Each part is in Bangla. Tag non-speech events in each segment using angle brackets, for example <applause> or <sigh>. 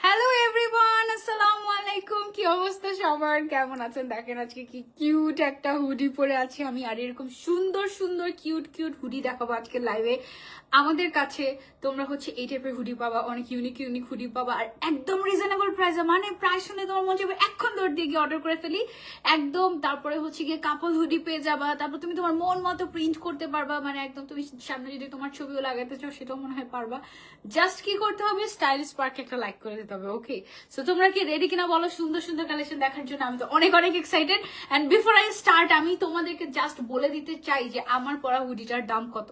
হ্যালো এভরিওয়ান আসসালামু আলাইকুম কি অবস্থা? সবার কেমন আছেন? দেখেন আজকে কি কিউট একটা হুডি পরে আছি আমি, আর এরকম সুন্দর সুন্দর কিউট কিউট হুডি দেখাবো আজকে লাইভে আমাদের কাছে তোমরা হচ্ছে এই টাইপের হুডি পাবা, অনেক ইউনিক ইউনিক হুডি পাবা, আর একদম রিজনেবল প্রাইসে মানে প্রাইস শুনে তোমার মনে যাবে এখন দৌড় দিয়ে গিয়ে অর্ডার করে ফেলি। একদম, তারপরে হচ্ছে গিয়ে কাপল হুডি পেয়ে যাবা, তারপর তুমি তোমার মন মতো প্রিন্ট করতে পারবা মানে একদম তুমি সামনে যদি তোমার ছবিও লাগাতে চাও, সেটাও মনে হয় পারবা। জাস্ট কি করতে হবে? স্টাইলিশ পার্কে একটা লাইক করে দিতে হবে ওকে সো তোমরা কি রেডি কিনা বলো? সুন্দর সুন্দর কালেকশন দেখার জন্য আমি তো অনেক অনেক excited and before I start আমি তোমাদেরকে জাস্ট বলে দিতে চাই যে আমার পরা হুডিটার দাম কত?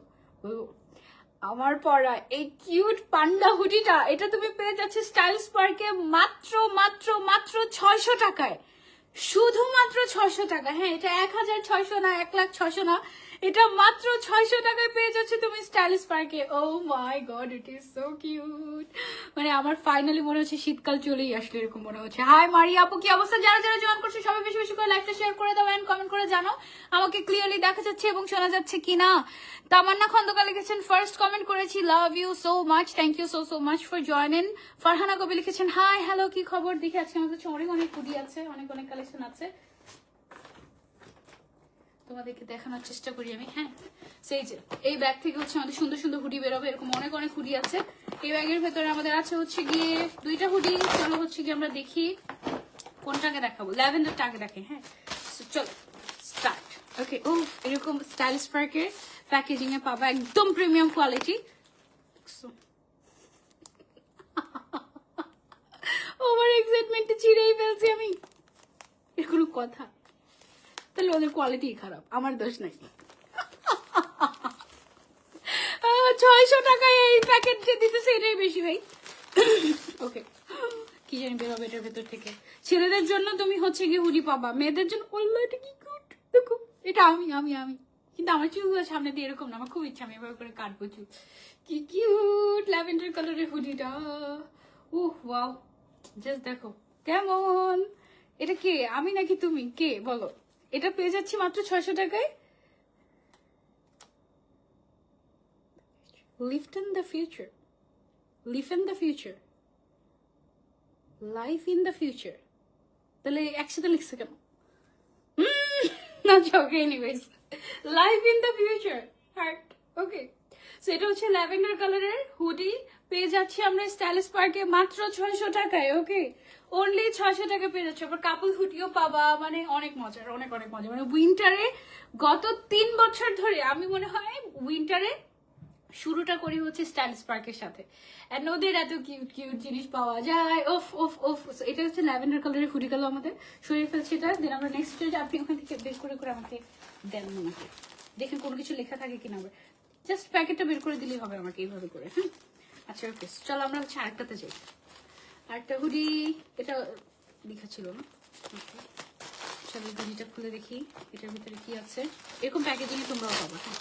আমার পরা এই কিউট পান্ডা হুডিটা এটা তুমি পেয়ে যাচ্ছে স্টাইলস পার্কে মাত্র মাত্র মাত্র ছয়শো টাকায়। শুধুমাত্র ছয়শো টাকা। হ্যাঁ এটা এক হাজার ছয়শো না, এক লাখ ছয়শো না। এটা মাত্র ছয়শো টাকায় পেয়ে যাচ্ছে তুমি স্টাইলিশ পার্কে ও my god it is so cute মানে আমার ফাইনালি মনে হচ্ছে শীতকাল চলেই আসলে এরকম মনে হচ্ছে। হাই মারি আপু, কি অবস্থা? যারা যারা জয়েন করছে, সবাই বেশি বেশি করে লাইভটা শেয়ার করে দাও এন্ড কমেন্ট করে জানাও। আমাকে ক্লিয়ারলি দেখা যাচ্ছে এবং শোনা যাচ্ছে কি না তামান্না খন্দকার লিখেছেন ফার্স্ট কমেন্ট করেছি love you so much thank you so so much for join Farhana কবি লিখেছেন হাই হ্যালো কি খবর? দেখে, আজকে আমাদের কাছে অনেক অনেক হুডি আছে, অনেক অনেক কালেকশন আছে। তোমাদেরকে দেখানোর চেষ্টা করি আমি হ্যাঁ? সেই যে, এই ব্যাগ থেকে হচ্ছে আমাদের সুন্দর সুন্দর হুডি বেরোবে এরকম অনেক অনেক হুডি আছে। এই ব্যাগের ভেতরে আমাদের আছে হচ্ছে গিয়ে দুইটা হুডি। চলো হচ্ছে গিয়ে আমরা দেখি কোনটাকে দেখাবো। ল্যাভেন্ডারটাকে দেখে হ্যাঁ? চলো স্টার্ট ওকে ও এরকম স্টাইলিশ পার্কের প্যাকেজিং এ পাবা একদম প্রিমিয়াম কোয়ালিটি ওভার এক্সাইটমেন্টে চিড়েই ফেলছি আমি। এর কোনো কথা। তাহলে ওদের কোয়ালিটি খারাপ, আমার দোষ নাই। ছয়শো টাকায় এই প্যাকেট যে দিতেছে, এটাই বেশি ভাই। ওকে কি জানি বেরোবে এটার ভেতর থেকে। ছেলেদের জন্য তুমি হচ্ছে গিয়ে হুডি পাবা, মেয়েদের জন্য বলল এটা কি কিউট দেখো, এটা আমি আমি আমি। কিন্তু আমার চুলগুলো সামনে দিয়ে এরকম না, আমার খুব ইচ্ছা, আমি এভাবে করে কাটবো চুল। কি কিউট ল্যাভেন্ডার কালারের হুডিটা। উহ ওয়াও জাস্ট দেখো, কেমন? এটা কে? আমি নাকি তুমি? কে? বলো। এটা পেয়ে যাচ্ছি মাত্র ছয়শো টাকায়। Lift in the future live in the future life in the future তাহলে একসাথে লিখছে কেন? না anyways life in the future heart okay so এটা হচ্ছে ল্যাভেন্ডার কালারের হুডি পেয়ে যাচ্ছি আমরা স্টাইলিশ পার্কে মাত্র ছয়শো টাকায় ওকে অনলি ছয়শো টাকা পেয়ে যাচ্ছে। আবার কাপল হুডিও পাবা মানে অনেক মজার, অনেক অনেক মজা মানে উইন্টারে গত তিন বছর ধরে আমি মনে হয় উইন্টারে শুরুটা করি হচ্ছে স্টাইলিশ পার্কের সাথে। অ্যান্ড ওদের এত কিউট কিউট জিনিস পাওয়া যায়। ওফ ওফ ওফ। এটা হচ্ছে ল্যাভেন্ডার কালারের হুডি গেল আমাদের। সরিয়ে ফেলছে এটা। দেন আমরা নেক্সট স্টেজ আপনি ওখান থেকে বের করে করে আমাকে দেন আমাকে দেখেন কোনো কিছু লেখা থাকে কিনা আবার। জাস্ট প্যাকেটটা বের করে দিলেই হবে আমাকে এইভাবে করে হ্যাঁ? আচ্ছা ওকে চলো আমরা হচ্ছে আরেকটাতে যাই। আরেকটা হুডি, এটা লেখা ছিল না। Okay. চলো হুডিটা খুলে দেখি, এটার ভিতরে কি আছে। এরকম প্যাকেজিং এ তোমরাও পাবা হ্যাঁ।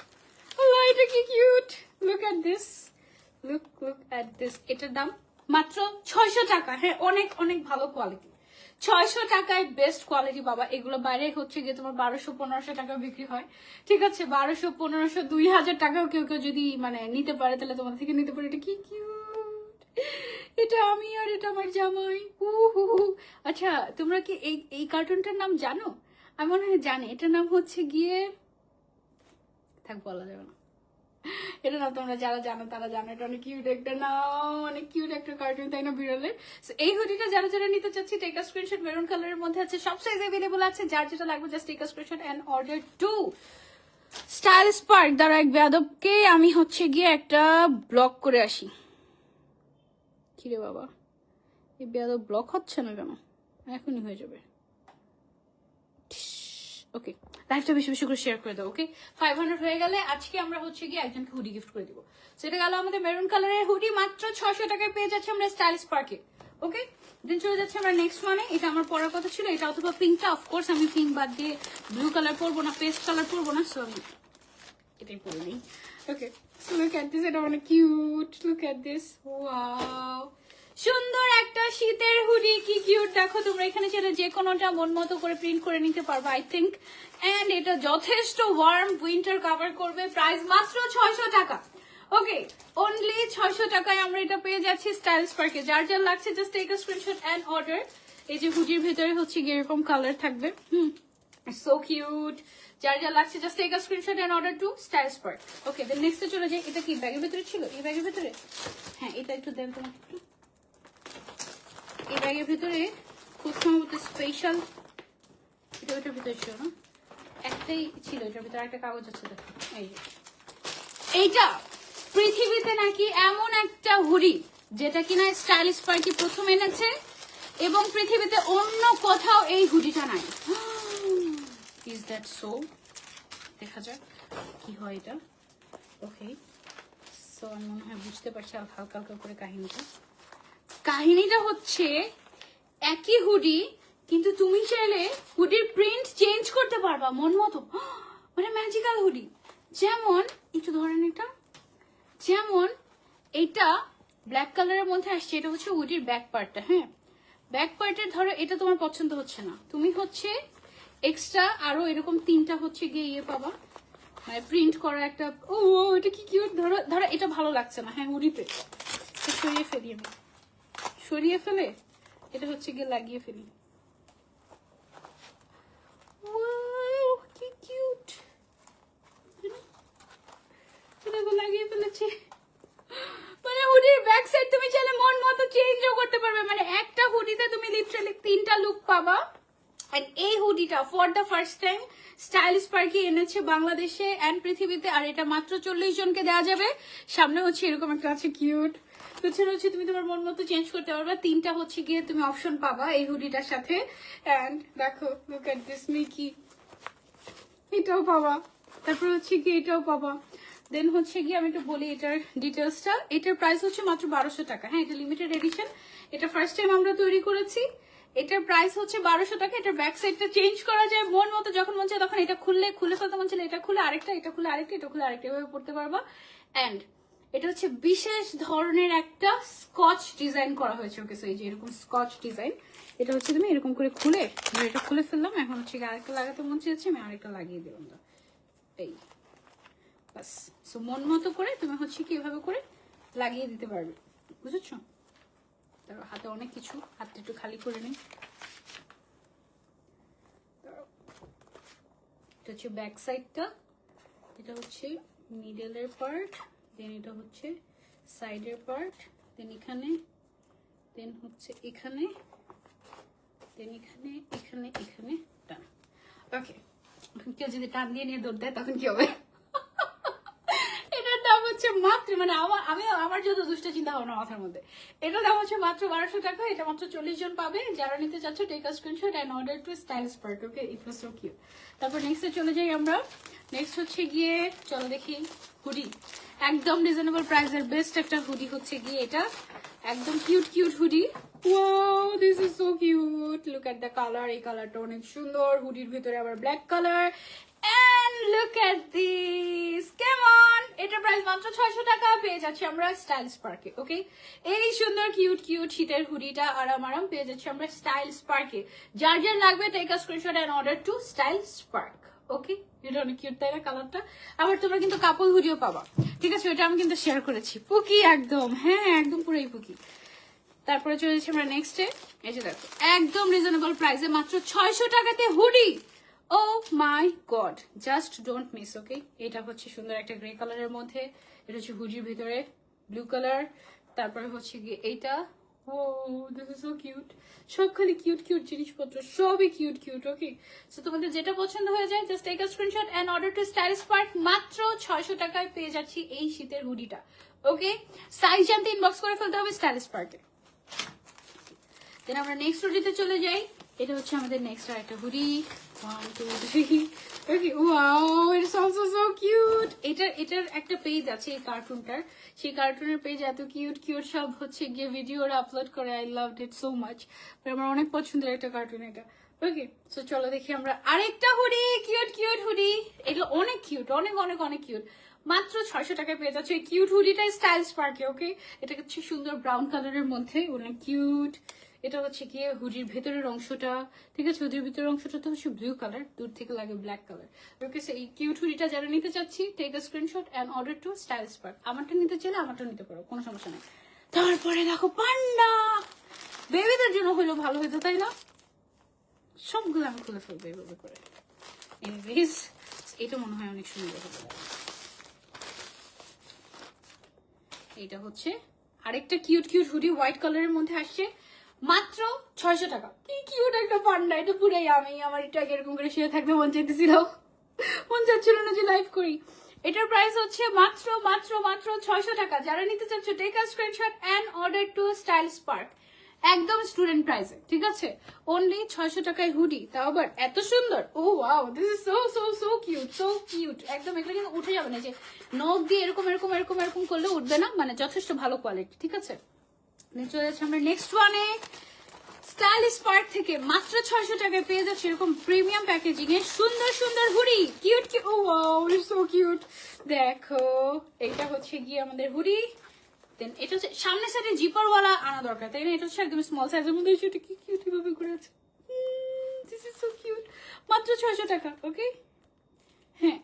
এটা কি cute look at this look look at this এটার দাম মাত্র ছয়শো টাকা। হ্যাঁ অনেক অনেক ভালো কোয়ালিটি ছয়শো টাকায় বেস্ট কোয়ালিটি বাবা এগুলো বাইরে হচ্ছে গিয়ে তোমার বারোশো, পনেরোশো টাকা বিক্রি হয়। ঠিক আছে, বারোশো, পনেরোশো, দুই হাজার টাকাও কেউ কেউ যদি মানে নিতে পারে, তাহলে তোমার থেকে নিতে পারে। এটা কি কিউট এটা আমি আর এটা আমার জামাই। হু হু হু। আচ্ছা তোমরা কি এই এই কার্টুনটার নাম জানো? আমি মনে হয় জানি। এটার নাম হচ্ছে গিয়ে থাক, বলা যাবে না। এটা না তোমরা যারা জানো তারা জানো। এটা অনেক কিউট একটা নাম, অনেক কিউট একটা কার্টুন তাই না, বিড়ালের? এই হুডিটা যারা যারা নিতে চাচ্ছি টেক স্ক্রিনশট মেরুন কালারের মধ্যে আছে, সব সাইজ অ্যাভেলেবল আছে। যার যেটা লাগবে just take screenshot and order to style spark দ্বারা এক বেয়াদবকে আমি হচ্ছে গিয়ে একটা ব্লক করে আসি। কিরে বাবা? এই বেয়াদব ব্লক হচ্ছে না কেন? এখনই হয়ে যাবে। ওকে লাইভটা বেশি বেশি করে শেয়ার করে দাও ওকে ফাইভ হান্ড্রেড হয়ে গেলে আজকে আমরা হচ্ছে গিয়ে একজনকে হুডি গিফট করে দিব। সেটা গেল আমাদের মেরুন কালারের হুডি মাত্র ছশো টাকায় পেয়ে যাচ্ছে আমরা স্টাইলিশ পার্কে ওকে দেন চলে যাচ্ছে আমরা নেক্সট মানে এটা আমার পড়ার কথা ছিল, এটা অথবা পিঙ্কটা অফকোর্স আমি পিঙ্ক বাদ দিয়ে ব্লু কালার পরবো না পেস্ট কালার পরবো না সো এটাই পরে নিই ওকে লুক অ্যাট দিস এটা অনেক cute look at this wow সুন্দর একটা শীতের হুডি কি কিউট দেখো তোমরা এখানে সেটা যে কোনোটা মন মতো করে প্রিন্ট করে নিতে পারবে আই থিঙ্ক অ্যান্ড এটা যথেষ্ট ওয়ার্ম উইন্টার কভার করবে প্রাইস মাত্র ছয়শো টাকা। ওকে অনলি ছয়শো টাকায় আমরা এটা পেয়ে যাচ্ছি স্টাইল স্পার্কে যার যার লাগছে just take screenshot and order এই যে হুডির ভিতরে হচ্ছে গিয়ে এরকম কালার থাকবে। হুম সো কিউট যার যা লাগছে just take screenshot and order to style spark okay then নেক্সটে চলে যাই, এটা কি ব্যাগের ভিতরে ছিল? এই ব্যাগের ভিতরে? হ্যাঁ এটা একটু দেন তোমাকে একটু। এই ব্যাগের ভিতরে খুব সম্ভবত স্পেশাল এটা ওটার ভিতরে ছিল না? একটাই ছিল এটার ভিতরে একটা কাগজ আছে, দেখো। এই। এইটা পৃথিবীতে নাকি এমন একটা হুডি, যেটা কিনা স্টাইলিশ পার্টি প্রথম এনেছে, এবং পৃথিবীতে অন্য কোথাও এই হুডিটা নাই। ইজ দ্যাট সো দেখা যাক কি হয় এটা। ওকে সো আমি মনে হয় বুঝতে পারছি হালকা হালকা করে কাহিনীটা। কাহিনীটা হচ্ছে একই হুডি, কিন্তু তুমি চাইলে হুডির প্রিন্ট চেঞ্জ করতে পারবা, মন মতো। <gasps> মানে ম্যাজিক্যাল হুডি। যেমন, একটু ধরেন এটা। যেমন, এটা ব্ল্যাক কালারের মধ্যে আসছে, এটা হচ্ছে হুডির ব্যাক পার্টটা হ্যাঁ? ব্যাক পার্টের ধরো, এটা তোমার পছন্দ হচ্ছে না। তুমি হচ্ছে এক্সট্রা আরও এরকম তিনটা হচ্ছে গিয়ে ইয়ে পাবা। মানে প্রিন্ট করা একটা, ও এটা কি কিউট ধরো ধরো, এটা ভালো লাগছে না। হ্যাঁ হুডিতে সরিয়ে ফেলি আমি। সরিয়ে ফেলে, এটা হচ্ছে গিয়ে লাগিয়ে ফেলি। লাগিয়ে ফেলেছি। মানে ব্যাক সাইড তুমি চাইলে মন মতো চেঞ্জও করতে পারবে। মানে একটা তুমি তিনটা লুক পাবা। এন্ড এই হুডিটা for the first time stylish পার্কে এনেছে বাংলাদেশে এন্ড পৃথিবীতে। আর এটা মাত্র চল্লিশ জনকে দেওয়া যাবে। সামনে হচ্ছে এরকম একটা আছে কিউট পেছনে হচ্ছে তুমি তোমার মন মতো চেঞ্জ করতে পারবে। তিনটা হচ্ছে গিয়ে তুমি অপশন পাবা এই হুডিটার সাথে। এন্ড দেখো লুক এট দিস মিকি এটাও পাবা। তারপর হচ্ছে কি এটাও পাবা। দেন হচ্ছে কি আমি একটু বলি এটার ডিটেলসটা এটার প্রাইস হচ্ছে মাত্র বারোশো টাকা। হ্যাঁ এটা লিমিটেড এডিশন এটা ফার্স্ট টাইম আমরা তৈরি করেছি। এটার প্রাইস হচ্ছে বারোশো টাকা, এটার ব্যাক সাইডটা চেঞ্জ করা যায় মন মতো যখন মন চায় তখন এটা খুললে, খুলে ফেলতে মন চাইলে এটা খুলে, আরেকটা, এটা খুলে, আরেকটা, এটা খুলে, আরেকটা এভাবে পড়তে পারবা। অ্যান্ড এটা হচ্ছে বিশেষ ধরনের একটা স্কচ ডিজাইন করা হয়েছে ওকে এই যে এরকম স্কচ ডিজাইন এটা হচ্ছে তুমি এরকম করে খুলে এটা খুলে ফেললাম, এখন হচ্ছে আরেকটা লাগাতে মন চেয়েছে আমি আরেকটা লাগিয়ে দিলাম এই। সো মন মতো করে তুমি হচ্ছে কি এভাবে করে লাগিয়ে দিতে পারবে। বুঝেছ? হাতে অনেক কিছু, হাতটা একটু খালি করে নিই এটা হচ্ছে ব্যাক সাইডটা এটা হচ্ছে মিডলের পার্ট দেন এটা হচ্ছে সাইডের পার্ট দেন এখানে দেন হচ্ছে এখানে দেন এখানে এখানে এখানে টান ওকে কেউ যদি টান দিয়ে নিয়ে দৌড় দেয়, তখন কি হবে? হচ্ছে মাত্র মানে আমার, আমি, আমার যত দুষ্ট চিন্তা ভাবনা মাথার মধ্যে। এটার দাম হচ্ছে মাত্র বারোশো টাকা, এটা মাত্র চল্লিশ জন পাবে। যারা নিতে চাচ্ছ take a screenshot and order to style spark okay it was so cute তারপর নেক্সটে চলে যাই আমরা। নেক্সট হচ্ছে গিয়ে, চলো দেখি হুডি একদম রিজনেবল প্রাইসের বেস্ট একটা হুডি হচ্ছে গিয়ে এটা। একদম cute cute hoodie oh this is so cute look at the colour এই কালারটা অনেক সুন্দর। হুডির ভিতরে আবার black colour and look at this কেমন এটা মাত্র ছয়শো টাকা পেয়ে যাচ্ছি আমরা স্টাইল স্পার্কে ওকে এই সুন্দর কিউট কিউট শীতের হুডিটা আরাম আরাম পেয়ে যাচ্ছি আমরা স্টাইল স্পার্কে যার যার লাগবে take a screenshot and order to style spark okay এটা অনেক কিউট তাই না কালারটা? আবার তোমরা কিন্তু কাপল হুডিও পাবা। ঠিক আছে, ওটা আমি কিন্তু শেয়ার করেছি। পুকি একদম হ্যাঁ একদম পুরোই পুকি। তারপরে চলে যাচ্ছি আমরা নেক্সটে এই যে দেখো, একদম রিজনেবল প্রাইসে মাত্র ছয়শো টাকাতে hoodie. Oh my god just don't miss okay এটা হচ্ছে সুন্দর একটা গ্রে কালারের মধ্যে, এটা হচ্ছে হুডির ভিতরে ব্লু কালার তারপরে হচ্ছে গিয়ে এইটা। Oh this is so cute সব খালি কিউট কিউট জিনিসপত্র, সবই কিউট কিউট ওকে সো তোমাদের যেটা পছন্দ হয়ে যায় just take a screenshot and order to stylish part মাত্র ছয়শো টাকায় পেয়ে যাচ্ছি এই শীতের হুডিটা ওকে সাইজ জানতে ইনবক্স করে ফেলতে হবে স্টাইলিশ পার্টে দেন আমরা নেক্সট হুডিতে চলে যাই। এটা হচ্ছে আমাদের নেক্সট আরেকটা হুডি। ওকে ওয়াও কিউট এটার একটা পেজ আছে এই কার্টুনটার সেই কার্টুনের পেজ এত কিউট সব হচ্ছে গিয়ে আপলোড করে। আই লাভ সো মাচ আমার অনেক পছন্দের একটা কার্টুন এটা। ওকে চলো দেখি আমরা আরেকটা হুডি। হুডি। অনেক কিউট অনেক অনেক অনেক কিউট মাত্র ছয়শো টাকায় পেয়ে যাচ্ছে কিউট হুডিটা স্টাইল স্পার্কে ওকে এটা হচ্ছে সুন্দর ব্রাউন কালারের মধ্যে। অনেক কিউট এটা হচ্ছে গিয়ে হুডির ভেতরের অংশটা। ঠিক আছে, হুডির ভেতরের অংশটা তো হচ্ছে ব্লু কালার দূর থেকে লাগে ব্ল্যাক কালার ওকে এই কিউট হুডিটা যারা নিতে চাচ্ছি take a screenshot and order to style spark আমারটা নিতে চাইলে আমারটা নিতে পারো, কোনো সমস্যা নেই। তারপরে দেখো পান্ডা! বেবিদের জন্য হলো ভালো হতো, তাই না? সবগুলো আমি খুলে ফেলব এভাবে করে। এনিওয়েজ এটা মনে হয় অনেক সুন্দর এটা হচ্ছে আরেকটা কিউট কিউট হুডি হোয়াইট কালারের মধ্যে আসছে। মাত্র ছয়শো টাকা। কি কিউট একটা পান্ডা এটা পুরাই আমি। আমার এটা এরকম করে শুয়ে থাকতে মন চাইতেছিল। মন চাচ্ছিল না যে লাইভ করি। এটার প্রাইস হচ্ছে মাত্র মাত্র মাত্র ছয়শো টাকা। যারা নিতে চাচ্ছ take a screenshot and order to style spark একদম স্টুডেন্ট প্রাইসে ঠিক আছে? অনলি ছয়শো টাকায় হুডি তাও আবার এত সুন্দর। ও wow this is so so so cute so cute একদম এগুলো কিন্তু উঠে যাবে না। যে নখ দিয়ে এরকম এরকম এরকম এরকম করলে উঠবে না। মানে যথেষ্ট ভালো কোয়ালিটি ঠিক আছে? চলে যাচ্ছে আমরা নেক্সট ওয়ানে স্টাইলিশ পার্ক থেকে মাত্র ছয়শো টাকায় পেয়ে যাচ্ছে এরকম প্রিমিয়াম প্যাকেজিং এর সুন্দর সুন্দর হুডি। কিউট কি ও সো কিউট দেখো এটা হচ্ছে গিয়ে আমাদের হুডি। দেন এটা হচ্ছে সামনের সাইডে জিপারওয়ালা আনা দরকার, তাই না? এটা হচ্ছে একদম স্মল সাইজের মধ্যে সেটা কি কিউট ভাবে করে আছে। দিস ইজ সো কিউট মাত্র ছয়শো টাকা ওকে হ্যাঁ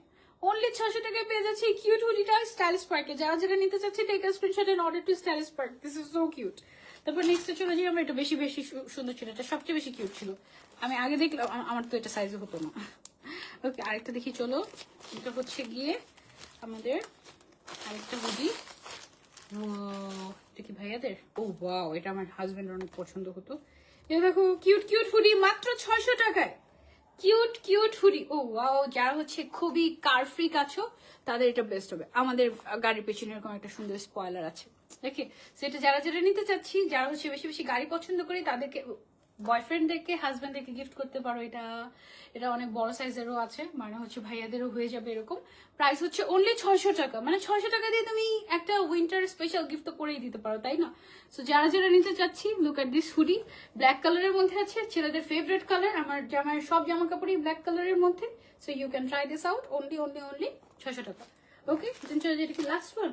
অনলি ছশো টাকায় পেয়ে যাচ্ছে কিউট হুডিটা স্টাইলিশ পার্কে যারা যারা নিতে চাচ্ছে take screenshot and order to stylish park this is so cute তারপর নেক্সটে চলে যাই আমরা এটা বেশি বেশি সুন্দর ছিল। এটা সবচেয়ে বেশি কিউট ছিল। আমি আগে দেখলাম আমার তো এটা সাইজে হতো না। ওকে আরেকটা দেখি, চলো। এটা হচ্ছে গিয়ে আমাদের আরেকটা হুডি। এটা কি ভাইয়াদের? ও ওয়াও এটা আমার হাজবেন্ডের অনেক পছন্দ হতো। এ দেখো কিউট কিউট হুডি মাত্র ছয়শো টাকায়। Cute cute hoodie. ও ও যারা হচ্ছে খুবই কার কাছো তাদের এটা বেস্ট হবে। আমাদের গাড়ির পেছনে এরকম একটা সুন্দর স্পয়লার আছে। ওকে সেটা যারা যারা নিতে চাচ্ছি, যারা হচ্ছে বেশি বেশি গাড়ি পছন্দ করি, তাদেরকে বয়ফ্রেন্ডদেরকে হাজব্যান্ডদেরকে গিফট করতে পারো, এটা এটা অনেক বড় সাইজেরও আছে মানে হচ্ছে ভাইয়াদেরও হয়ে যাবে এরকম। প্রাইস হচ্ছে অনলি ছয়শো টাকা মানে ছয়শো টাকা দিয়ে তুমি একটা উইন্টার স্পেশাল গিফট তো করেই দিতে পারো, তাই না? সো যারা যারা নিতে চাচ্ছি look at this hoodie black কালারের মধ্যে আছে, ছেলেদের ফেভারিট কালার আমার জামার সব জামা কাপড়ই ব্ল্যাক কালারের মধ্যে so you can try this out only only only ছয়শো টাকা। ওকে যেটা কি last one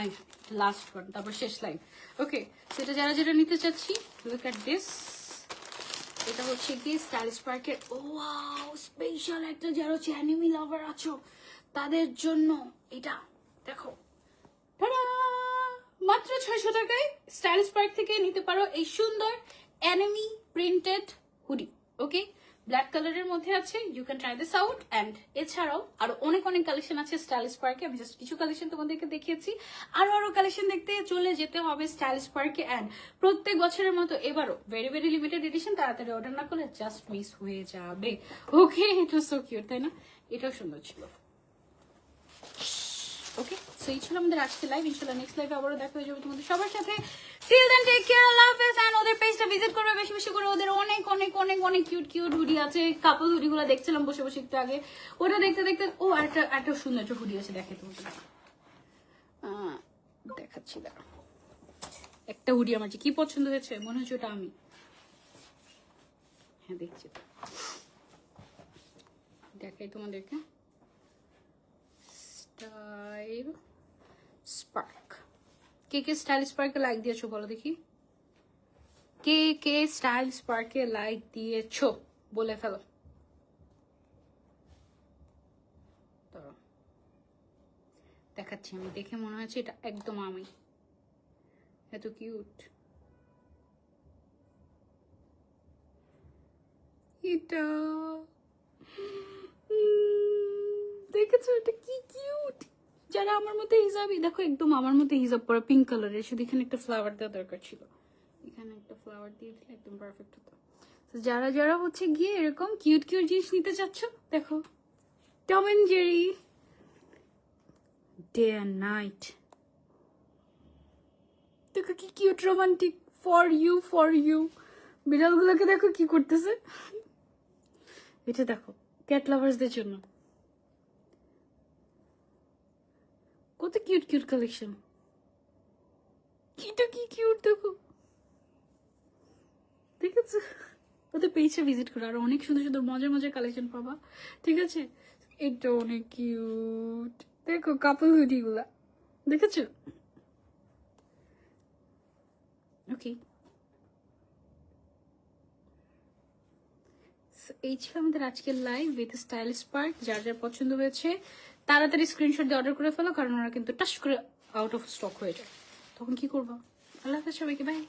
I last one তারপর শেষ লাইন ওকে সেটা যারা যারা নিতে চাচ্ছি লুক অ্যাট দিস এটা হচ্ছে কি স্টাইলিশ পার্কের ও স্পেশাল একটা যারা হচ্ছে অ্যানিমি লাভার আছো, তাদের জন্য এটা, দেখো। মাত্র ছয়শো টাকায় স্টাইলিশ পার্ক থেকে নিতে পারো এই সুন্দর anime printed hoodie okay black কালারের মধ্যে আছে you can try this out and এছাড়াও আরও অনেক অনেক কালেকশন আছে স্টাইলিশ পার্কে আমি জাস্ট কিছু কালেকশন তোমাদেরকে দেখিয়েছি। আরও আরও কালেকশন দেখতে চলে যেতে হবে স্টাইলিশ পার্কে অ্যান্ড প্রত্যেক বছরের মতো এবারও ভেরি ভেরি লিমিটেড এডিশন তাড়াতাড়ি অর্ডার না করলে জাস্ট মিস হয়ে যাবে। ওকে এটা সো কিউট তাই না? এটাও সুন্দর ছিল। ওকে সো এই ছিল আমাদের আজকে লাইভ ইনশাআল্লাহ নেক্সট লাইভে আবারও দেখা হয়ে যাবে তোমাদের সবার সাথে। টিল দেন টেক কেয়ার আল্লাহ হাফেজ এন্ড ওদের পেজটা ভিজিট করবে বেশি বেশি করে ওদের অনেক অনেক অনেক অনেক কিউট কিউট হুডি আছে। কাপল হুডিগুলো দেখছিলাম বসে বসে একটু আগে। ওটা দেখতে দেখতে ও একটা একটা সুন্দর একটা হুডি আছে দেখে আহ, দেখাচ্ছি দাঁড়া একটা হুডি আমার যে কি পছন্দ হয়েছে মনে হচ্ছে ওটা আমি। হ্যাঁ দেখছি। তো। দেখাই তোমাদেরকে। স্টাইল স্পার্ক কে কে স্টাইল স্পার্কে লাইক দিয়েছ বলো দেখি? কে কে স্টাইল স্পার্কে লাইক দিয়েছ বলে ফেলো। দেখাচ্ছি আমি, দেখে মনে হচ্ছে এটা একদম আমি। এত কিউট। এটা দেখেছ এটা কি কিউট? যারা আমার মতো হিসাবই দেখো একদম আমার মতো হিসাব পরা পিঙ্ক কালারের শুধু এখানে একটা ফ্লাওয়ার দেওয়া দরকার ছিল। এখানে একটা ফ্লাওয়ার দিয়ে দিলে একদম পারফেক্ট হতো। তো যারা যারা হচ্ছে গিয়ে এরকম কিউট কিউট জিনিস নিতে চাচ্ছ, দেখো। Tom and Jerry day and night দেখো কি cute romantic for you for you বিড়ালগুলোকে দেখো কি করতেছে। এটা দেখো ক্যাট লাভার্সদের জন্য। কত কিউট কিউট কালেকশন কিটা কি কিউট, দেখো। ঠিক আছে? ওদের পেজে ভিজিট করো। আর অনেক সুন্দর সুন্দর, মজার মজার কালেকশন পাবা। ঠিক আছে? এটা অনেক কিউট। দেখো কাপল হুডি গুলা দেখেছ? ওকে। এই ছিল আমাদের আজকের লাইভ উইথ স্টাইল স্পার্ক যার যার পছন্দ হয়েছে তাড়াতাড়ি স্ক্রিনশট দিয়ে অর্ডার করে ফেলো, কারণ ওরা কিন্তু টাস করে আউট অফ স্টক হয়ে যায়। তখন কি করব? আল্লাহ সবাইকে বাই